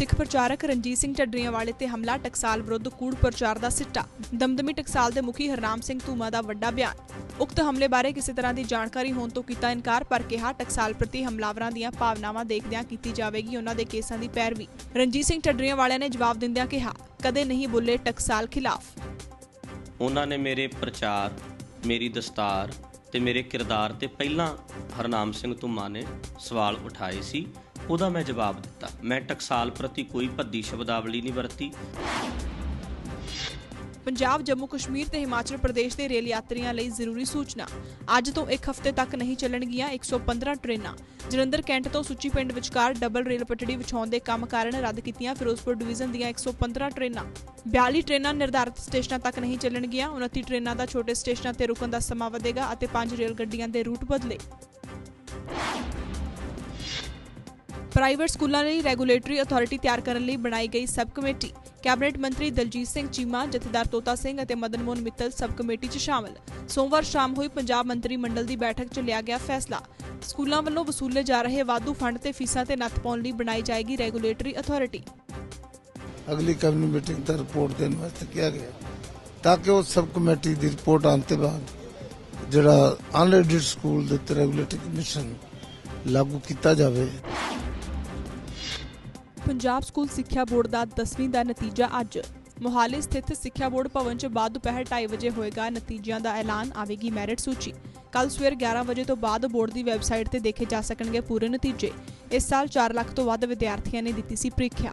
ਸਿੱਖ ਪ੍ਰਚਾਰਕ ਰਣਜੀਤ ਸਿੰਘ ਢੱਡਰੀਆਂ ਤੇ ਹਮਲਾ, ਟਕਸਾਲ ਵਿਰੁੱਧ ਕੂੜ ਪ੍ਰਚਾਰ ਦਾ ਸਿੱਟਾ। ਦਮਦਮੀ ਟਕਸਾਲ ਦੇ ਮੁਖੀ ਹਰਨਾਮ ਸਿੰਘ ਧੂਮਾ ਦਾ ਵੱਡਾ ਬਿਆਨ। ਉਕਤ ਹਮਲੇ ਬਾਰੇ ਕਿਸੇ ਤਰ੍ਹਾਂ ਦੀ ਜਾਣਕਾਰੀ ਹੋਣ ਤੋਂ ਕੀਤਾ ਇਨਕਾਰ, ਪਰ ਕਿਹਾ ਟਕਸਾਲ ਪ੍ਰਤੀ ਹਮਲਾਵਰਾਂ ਦੀਆਂ ਭਾਵਨਾਵਾਂ ਦੇਖਦਿਆਂ ਕੀਤੀ ਜਾਵੇਗੀ, ਉਹਨਾਂ ਦੇ ਕੇਸਾਂ ਦੀ ਪੈਰਵੀ। ਰਣਜੀਤ ਸਿੰਘ ਢੱਡਰੀਆਂ ਨੇ ਜਵਾਬ ਦਿੰਦਿਆਂ ਕਿਹਾ, ਕਦੇ ਨਹੀਂ ਬੋਲੇ ਟਕਸਾਲ ਖਿਲਾਫ। ਉਹਨਾਂ ਨੇ ਮੇਰੇ ਪ੍ਰਚਾਰ, ਮੇਰੀ ਦਸਤਾਰ ਤੇ ਮੇਰੇ ਕਿਰਦਾਰ ਤੇ ਪਹਿਲਾਂ ਹਰਨਾਮ ਸਿੰਘ ਧੁੰਮਾ ਨੇ ਸਵਾਲ ਉਠਾਏ ਸੀ। ਉਹਦਾ ਮੈਂ ਜਵਾਬ ਦਿੱਤਾ। ਮੈਂ ਟਕਸਾਲ ਪ੍ਰਤੀ ਕੋਈ ਭੱਦੀ ਸ਼ਬਦਾਵਲੀ ਨਹੀਂ ਵਰਤੀ। ਪੰਜਾਬ, ਜੰਮੂ, ਕਸ਼ਮੀਰ ਤੇ ਹਿਮਾਚਲ ਪ੍ਰਦੇਸ਼ ਦੇ ਰੇਲ ਯਾਤਰੀਆਂ ਲਈ ਜ਼ਰੂਰੀ ਸੂਚਨਾ। ਅੱਜ ਤੋਂ ਇੱਕ ਹਫ਼ਤੇ ਤੱਕ ਨਹੀਂ ਚੱਲਣਗੀਆਂ 115 ਟ੍ਰੇਨਾਂ। ਜਲੰਧਰ, ਕੈਂਟ ਤੋਂ ਸੁੱਚੀ ਪਿੰਡ ਵਿਚਕਾਰ ਡਬਲ ਰੇਲ ਪਟੜੀ ਵਿਛਾਉਣ ਦੇ ਕੰਮ ਕਾਰਨ ਰੱਦ ਕੀਤੀਆਂ ਫਿਰੋਜ਼ਪੁਰ ਡਿਵੀਜ਼ਨ ਦੀਆਂ 115 ਟ੍ਰੇਨਾਂ। 42 ਟ੍ਰੇਨਾਂ ਨਿਰਧਾਰਤ ਸਟੇਸ਼ਨਾਂ ਤੱਕ ਨਹੀਂ ਚੱਲਣਗੀਆਂ 29 ਟ੍ਰੇਨਾਂ ਦਾ ਛੋਟੇ ਸਟੇਸ਼ਨਾਂ ਤੇ ਰੁਕਣ ਦਾ ਸਮਾਂ ਵਧੇਗਾ ਅਤੇ 5 ਰੇਲ ਗੱਡੀਆਂ ਦੇ ਰੂਟ ਬਦਲੇ। ਪ੍ਰਾਈਵੇਟ ਸਕੂਲਾਂ ਲਈ ਰੈਗੂਲੇਟਰੀ ਅਥਾਰਟੀ ਤਿਆਰ ਕਰਨ ਲਈ ਬਣਾਈ ਗਈ ਸਬ ਕਮੇਟੀ। ਕੈਬਨਿਟ ਮੰਤਰੀ ਦਲਜੀਤ ਸਿੰਘ ਚੀਮਾ, ਜਥੇਦਾਰ ਤੋਤਾ ਸਿੰਘ ਅਤੇ ਮਦਨ ਮੋਹਨ ਮਿੱਤਲ ਸਬ ਕਮੇਟੀ 'ਚ ਸ਼ਾਮਲ। ਸੋਮਵਾਰ ਸ਼ਾਮ ਹੋਈ ਪੰਜਾਬ ਮੰਤਰੀ ਮੰਡਲ ਦੀ ਬੈਠਕ 'ਚ ਲਿਆ ਗਿਆ ਫੈਸਲਾ। ਸਕੂਲਾਂ ਵੱਲੋਂ ਵਸੂਲੇ ਜਾ ਰਹੇ ਵਾਧੂ ਫੰਡ ਤੇ ਫੀਸਾਂ ਤੇ ਨੱਥ ਪਾਉਣ ਲਈ ਬਣਾਈ ਜਾਏਗੀ ਰੈਗੂਲੇਟਰੀ ਅਥਾਰਟੀ। ਅਗਲੀ ਕੈਬਨਿਟ ਮੀਟਿੰਗ ਦਾ ਰਿਪੋਰਟ ਦੇਣ ਵਾਸਤੇ ਕਿਹਾ ਗਿਆ ਤਾਂ ਕਿ ਉਹ ਸਬ ਕਮੇਟੀ ਦੀ ਰਿਪੋਰਟ ਆਉਣ ਤੋਂ ਬਾਅਦ ਜਿਹੜਾ ਅਨਰੈਡਿਡ ਸਕੂਲ ਦੇ ਉੱਤੇ ਕਮਿਸ਼ਨ ਲਾਗੂ ਕੀਤਾ ਜਾਵੇ। ਪੰਜਾਬ ਸਕੂਲ ਸਿੱਖਿਆ ਬੋਰਡ ਦਾ 10ਵੀਂ ਦਾ ਨਤੀਜਾ ਅੱਜ। ਮੋਹਾਲੀ ਸਥਿਤ ਸਿੱਖਿਆ ਬੋਰਡ ਭਵਨ 'ਚ ਬਾਅਦ ਦੁਪਹਿਰ 2:30 ਵਜੇ ਹੋਏਗਾ ਨਤੀਜਿਆਂ ਦਾ ਐਲਾਨ, ਆਵੇਗੀ ਮੈਰਿਟ ਸੂਚੀ। ਕੱਲ ਸਵੇਰ 11 ਵਜੇ ਤੋਂ ਬਾਅਦ ਬੋਰਡ ਦੀ ਵੈਬਸਾਈਟ ਤੇ ਦੇਖੇ ਜਾ ਸਕਣਗੇ ਪੂਰੇ ਨਤੀਜੇ। ਇਸ ਸਾਲ 4 ਲੱਖ ਤੋਂ ਵੱਧ ਵਿਦਿਆਰਥੀਆਂ ਨੇ ਦਿੱਤੀ ਸੀ ਪ੍ਰੀਖਿਆ।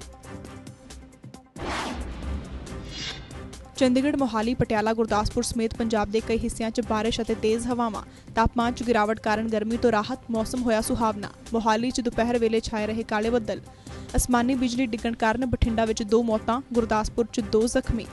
ਚੰਡੀਗੜ੍ਹ, ਮੋਹਾਲੀ, ਪਟਿਆਲਾ, ਗੁਰਦਾਸਪੁਰ ਸਮੇਤ ਪੰਜਾਬ ਦੇ ਕਈ ਹਿੱਸਿਆਂ 'ਚ ਬਾਰਿਸ਼ ਅਤੇ ਤੇਜ਼ ਹਵਾਵਾਂ। ਤਾਪਮਾਨ 'ਚ ਗਿਰਾਵਟ ਕਾਰਨ ਗਰਮੀ ਤੋਂ ਰਾਹਤ, ਮੌਸਮ ਹੋਇਆ ਸੁਹਾਵਣਾ। ਮੋਹਾਲੀ 'ਚ ਦੁਪਹਿਰ ਵੇਲੇ ਛਾਏ ਰਹੇ ਕਾਲੇ ਬੱਦਲ। ਅਸਮਾਨੀ ਬਿਜਲੀ ਡਿੱਗਣ ਕਾਰਨ ਬਠਿੰਡਾ ਵਿੱਚ ਦੋ ਮੌਤਾਂ, ਗੁਰਦਾਸਪੁਰ 'ਚ ਦੋ ਜ਼ਖਮੀ।